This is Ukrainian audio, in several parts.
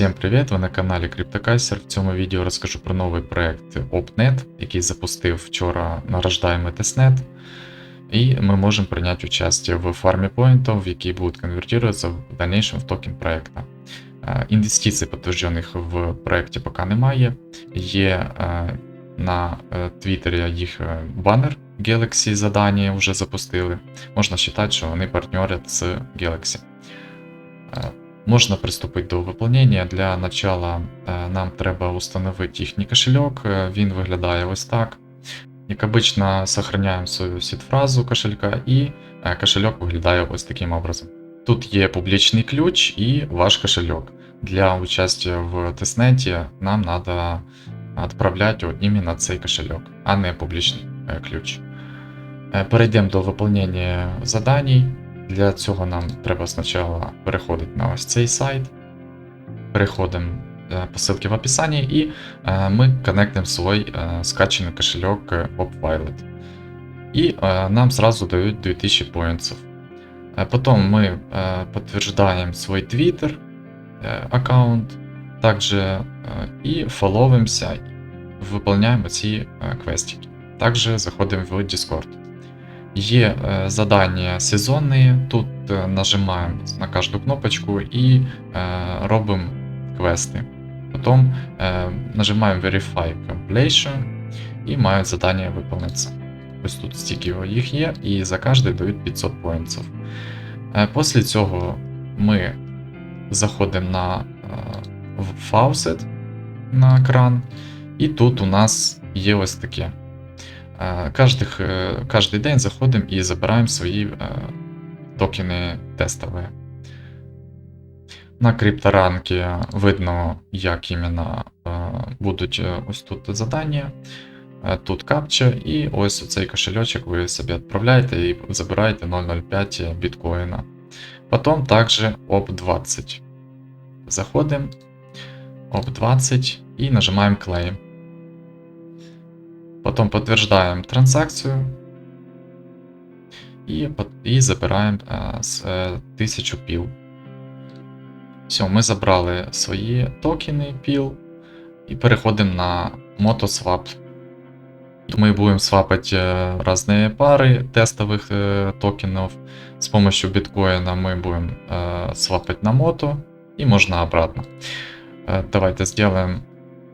Всем привет! Ви на каналі CryptoCaster. В цьому відео розкажу про новий проект OpNet, який запустив вчора нарождаємий тестнет. І ми можемо прийняти участь в фармі поинтов, які будуть конвертуватися в дальнейшем в токен проекта. Е, Інвестицій підтверджених в проекті поки немає. Є е, на е, Твіттері їх банер Galaxy задання вже запустили. Можна вважати, що вони партнерять з Galaxy. Е, Можна приступити до виповнення. Для начала е, нам треба установити їхній кошельок. Е, Він виглядає ось так. Як обично, сохраняємо свою сід-фразу кошелька, і е, кошельок виглядає ось таким образом. Тут є публічний ключ і ваш кошельок. Для участия в тестнеті нам треба відправляти от іменно цей кошельок, а не публічний е, ключ. Е, Перейдемо до виконання заданій. Для цього нам треба спочатку переходити на ось цей сайт. Переходимо е, по ссылці в описанні і е, ми коннектимо свій е, скачаний кошельок е, І нам сразу дають 2000 поинтов. Е, Потім ми підтверждаємо свій Twitter аккаунт, також е, і фоловимося, виконуємо ці квестики. Також заходимо в Discord. Є е, задання сезонні, тут е, нажимаємо на кожну кнопочку і е, робимо квести. Потім нажимаємо Verify Completion і мають задання виконатися. Ось тут стільки їх є, і за кожний дають 500 поінтів. Після цього ми заходимо на Faucet на екран, і тут у нас є ось таке. Е, Кожних, е, Кожний день заходимо і забираємо свої е, токени тестові. На крипторанки видно, як іменно будуть ось тут завдання, е, тут капча, і ось цей кошельочок ви собі відправляєте і забираєте 0,05 біткоїна. Потім також OP20. Заходимо, OP20 і нажимаємо Claim. Потім підтверждаємо транзакцію і, пот- і забираємо е, з, е, 1000 піл. Все, ми забрали свої токени піл і переходимо на Motoswap. Мы будем свапать э, разные пары тестовых э, токенов. С помощью биткоина мы будем э, свапать на мото и можно обратно. Э, давайте сделаем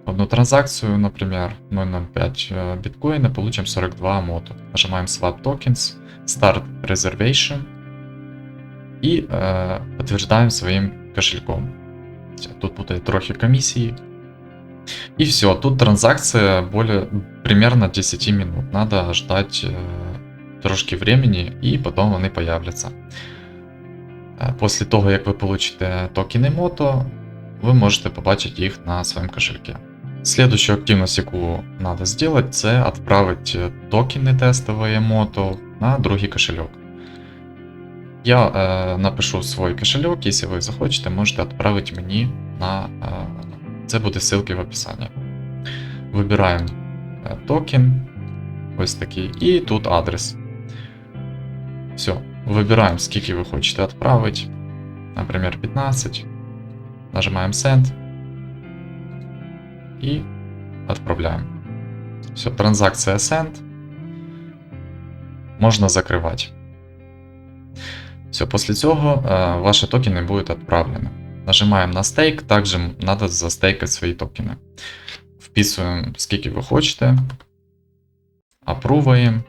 одну транзакцию, например, 0.05 э, биткоина, получим 42 мото. Нажимаем Swap Tokens, Start Reservation и э, подтверждаем своим кошельком. Всё, Тут будет трохи комиссии. И все, тут транзакция более примерно 10 минут. Надо ждать э, трошки времени, и потом вони появляться. Е, После того, як ви получите токени мото, ви можете побачити їх на своєму кошельку. Следующую активность, яку надо сделать, це відправити токени тестовые мото на другий кошельок. Я е, напишу свій кошельок, якщо ви захочете, можете відправити мені на. Е, це буде ссылки в описанні. Вибираємо е, токен, ось такий, і тут адрес. Все, вибираємо, скільки ви хочете відправити. Наприклад, 15. Нажимаємо Send. І відправляємо. Все, транзакція Send. Можна закривати. Все, після цього е, ваші токени будуть відправлені. Нажимаємо на стейк, також треба застейкати свої токени. Вписуємо, скільки ви хочете. Апруваємо.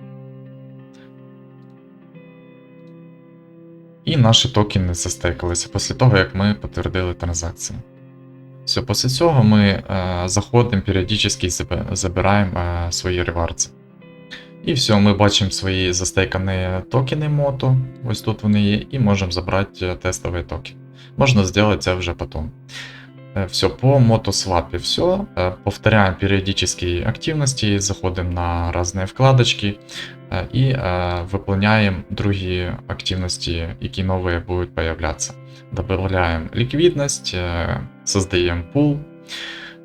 І наші токени застейкалися після того, як ми підтвердили транзакцію. Все, після цього ми е, заходимо періодично і забираємо е, свої реварси. І все, ми бачимо свої застейкані токени мото. Ось тут вони є, і можемо забрати е, тестовий токен. Можна зробити це вже потом. Все, по мотосвапе все. Э, Повторяем периодические активности, заходим на разные вкладочки э, и э, выполняем другие активности, які новые будут появляться. Добавляем ликвидность, э, создаем пул.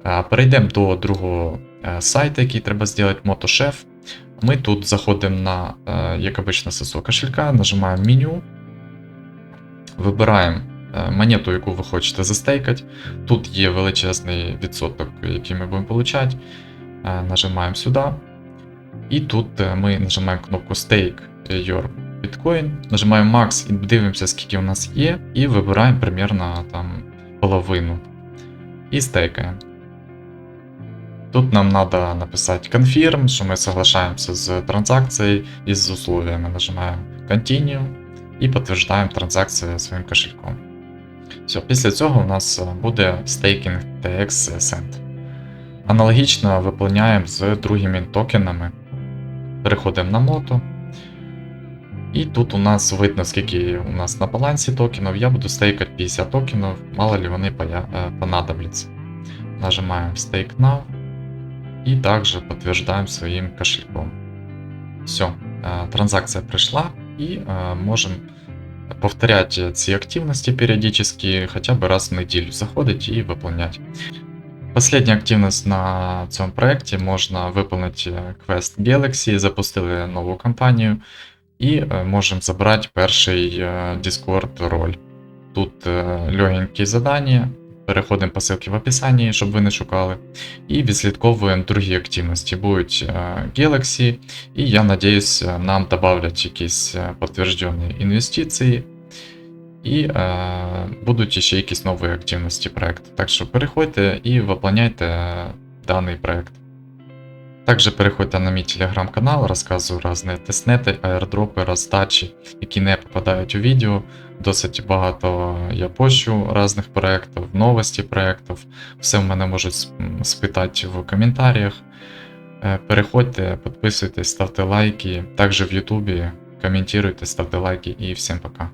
Э, Перейдемо до другого е, сайту, який треба зробити, Мотошеф. Ми тут заходимо на, е, як обично, з свого кошелька, нажимаємо меню, вибираємо е, монету, яку ви хочете застейкати. Тут є величезний відсоток, який ми будемо получати. Е, Нажимаємо сюди. І тут е, ми нажимаємо кнопку Stake Your Bitcoin, нажимаємо Max і дивимося, скільки у нас є, і вибираємо примерно там половину. І стейкаємо. Тут нам треба написати confirm, що ми соглашаємося з транзакцією і з условиями. Нажимаємо Continue і підтверждаємо транзакцію своїм кошельком. Все, після цього у нас е, буде стейкінг TX Send. Аналогічно виповняємо з другими токенами. Переходимо на мото. І тут у нас видно, скільки у нас на балансі токенів. Я буду стейкати 50 токенів, мало ли вони е, понадобляться. Нажимаем Stake Now и также подтверждаем своим кошельком. Все, транзакция пришла и э, можем повторять ці активности периодически, хотя бы раз в неделю заходить и выполнять. Последня активність на цьому проєкті можна виконати е, квест Galaxy, запустили нову кампанію і е, можемо забрати перший е, Discord роль. Тут е, легенькі задання, переходимо по ссылці в описанні, щоб ви не шукали. І відслідковуємо другі активності. Будуть е, Galaxy, і я надіюсь, е, нам добавлять якісь е, підтверджені інвестиції. І е, будуть ще якісь нові активності проекту. Так що переходьте і виповняйте е, даний проект. Також переходьте на мій телеграм-канал, розказую різні тестнети, аердропи, роздачі, які не попадають у відео. Досить багато я пощу різних проєктів, новості проєктів. Все в мене можуть спитати в коментарях. Е, Переходьте, підписуйтесь, ставте лайки. Також в Ютубі коментуйте, ставте лайки і всім пока.